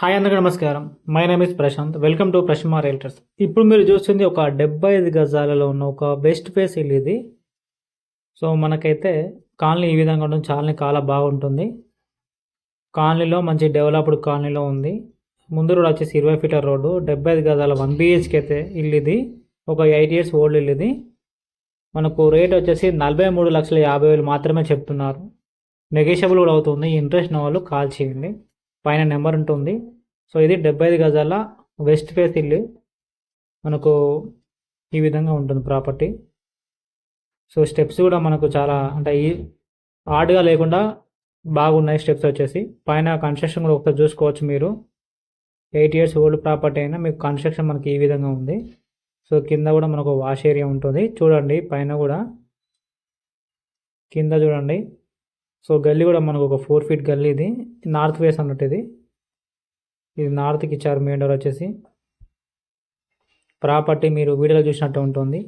Hi అందరికీ నమస్కారం. My name is Prashanth. Welcome to Prashma Realtors. ఇప్పుడు మీరు చూస్తుంది ఒక డెబ్బై ఐదు గజాలలో ఉన్న ఒక బెస్ట్ ప్లేస్ ఇల్లు ఇది. సో మనకైతే కాలనీ ఈ విధంగా ఉంటుంది. చాలా చాలా బాగుంటుంది. కాలనీలో మంచి డెవలప్డ్ కాలనీలో ఉంది. ముందు రోడ్ వచ్చేసి ఇరవై ఫీటర్ రోడ్డు. డెబ్బై ఐదు గజాల వన్ బిహెచ్కి అయితే ఇల్లు ఇది. ఒక ఎయిట్ ఇయర్స్ ఓల్డ్ ఇల్లు ఇది. మనకు రేట్ వచ్చేసి నలభై మూడు లక్షల యాభై వేలు మాత్రమే చెప్తున్నారు. నెగోషియబుల్ కూడా అవుతుంది. ఇంట్రెస్ట్ ఉన్న వాళ్ళు కాల్ చేయండి. పైన నెంబర్ ఉంటుంది. సో ఇది డెబ్బై ఐదు గజాల వెస్ట్ ఫేస్ ఇల్లు. మనకు ఈ విధంగా ఉంటుంది ప్రాపర్టీ. సో స్టెప్స్ కూడా మనకు చాలా అంటే ఈ హార్డ్గా లేకుండా బాగున్నాయి స్టెప్స్ వచ్చేసి. పైన కన్స్ట్రక్షన్ కూడా ఒకసారి చూసుకోవచ్చు మీరు. ఎయిట్ ఇయర్స్ ఓల్డ్ ప్రాపర్టీ అయినా మీకు కన్స్ట్రక్షన్ మనకి ఈ విధంగా ఉంది. సో కింద కూడా మనకు వాష్ ఏరియా ఉంటుంది. చూడండి పైన కూడా. కింద చూడండి. సో గల్లీ కూడా మనకు ఒక ఫోర్ ఫీట్ గల్లీ ఇది. నార్త్ ఫేస్ అన్నట్టు ఇది. ఇది నార్త్కి ఇచ్చారు మెయిన్ డోర్ వచ్చేసి. ప్రాపర్టీ మీరు వీడియోలో చూసినట్టు ఉంటుంది.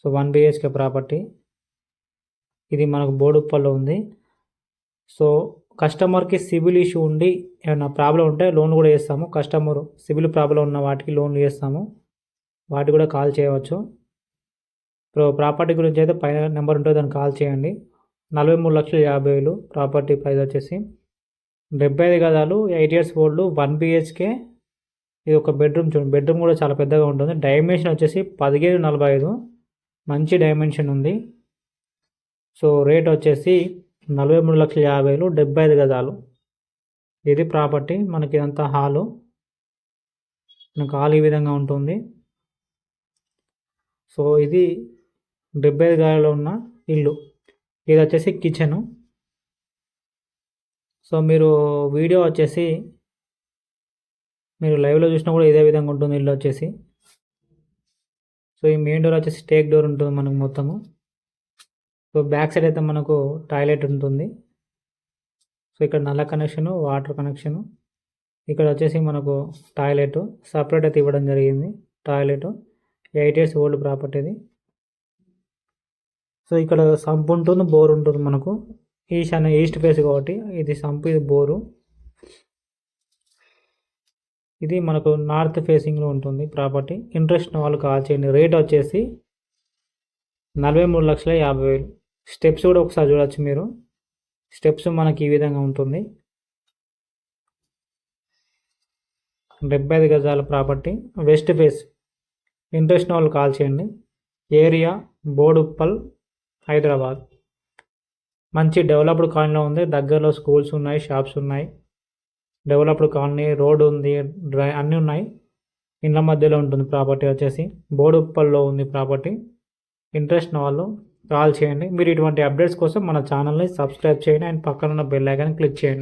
సో వన్ బిహెచ్కే ప్రాపర్టీ ఇది మనకు బోడుప్పల్లో ఉంది. సో కస్టమర్కి సివిల్ ఇష్యూ ఉండి ఏమైనా ప్రాబ్లం ఉంటే లోన్ కూడా చేస్తాము. కస్టమర్ సివిల్ ప్రాబ్లం ఉన్న వాటికి లోన్లు చేస్తాము. వాటి కూడా కాల్ చేయవచ్చు. ఇప్పుడు ప్రాపర్టీ గురించి అయితే పైన నెంబర్ ఉంటుంది. దాన్ని కాల్ చేయండి. నలభై మూడు లక్షల యాభై వేలు ప్రాపర్టీ ప్రైస్ వచ్చేసి డెబ్బై ఐదు గదాలు eight years old one BHK. ఇది ఒక బెడ్రూమ్ చూడండి బెడ్రూమ్ కూడా చాలా పెద్దగా ఉంటుంది. డైమెన్షన్ వచ్చేసి పదిహేను నలభై ఐదు. మంచి డైమెన్షన్ ఉంది. సో రేట్ వచ్చేసి నలభై మూడు లక్షల యాభై వేలు డెబ్బై ఐదు గదాలు ఇది ప్రాపర్టీ మనకి ఇదంతా హాలు. మనకు హాల్ ఈ విధంగా ఉంటుంది. సో ఇది డెబ్బై ఐదు గదాలలో ఉన్న ఇల్లు. ఇది వచ్చేసి కిచెను. సో మీరు వీడియో వచ్చేసి మీరు లైవ్లో చూసినా కూడా ఇదే విధంగా ఉంటుంది ఇల్లు వచ్చేసి. సో ఈ మెయిన్ డోర్ వచ్చేసి టేక్ డోర్ ఉంటుంది మనకు మొత్తము. సో బ్యాక్ సైడ్ అయితే మనకు టాయిలెట్ ఉంటుంది. సో ఇక్కడ నల్ల కనెక్షను వాటర్ కనెక్షను. ఇక్కడ వచ్చేసి మనకు టాయిలెట్. సపరేట్ అయితే ఇవ్వడం జరిగింది టాయిలెట్. ఎయిట్ ఇయర్స్ ఓల్డ్ ప్రాపర్టీది. సో ఇక్కడ సంప్ ఉంటుంది బోర్ ఉంటుంది మనకు. ఈశాన్య ఈస్ట్ ఫేస్ కాబట్టి ఇది సంప్ ఇది బోరు. ఇది మనకు నార్త్ ఫేసింగ్లో ఉంటుంది ప్రాపర్టీ ఇంట్రెస్ట్ వాళ్ళు కాల్ చేయండి. రేట్ వచ్చేసి నలభై మూడు లక్షల యాభై వేలు. స్టెప్స్ కూడా ఒకసారి చూడొచ్చు మీరు. స్టెప్స్ మనకి ఈ విధంగా ఉంటుంది. డెబ్బై ఐదు గజాల ప్రాపర్టీ వెస్ట్ ఫేస్ ఇంట్రెస్ట్ వాళ్ళు కాల్ చేయండి. ఏరియా బోడుప్పల్ హైదరాబాద్. మంచి డెవలప్డ్ కాలనీలో ఉంది. దగ్గరలో స్కూల్స్ ఉన్నాయి షాప్స్ ఉన్నాయి. డెవలప్డ్ కాలనీ రోడ్ ఉంది డ్రై అన్నీ ఉన్నాయి. ఇండ్ల మధ్యలో ఉంటుంది ప్రాపర్టీ వచ్చేసి. బోడుప్పల్లో ఉంది ప్రాపర్టీ. ఇంట్రెస్ట్ వాళ్ళు కాల్ చేయండి. మీరు ఇటువంటి అప్డేట్స్ కోసం మన ఛానల్ని సబ్స్క్రైబ్ చేయండి. అండ్ పక్కన ఉన్న బెల్ ఐకాన్ క్లిక్ చేయండి.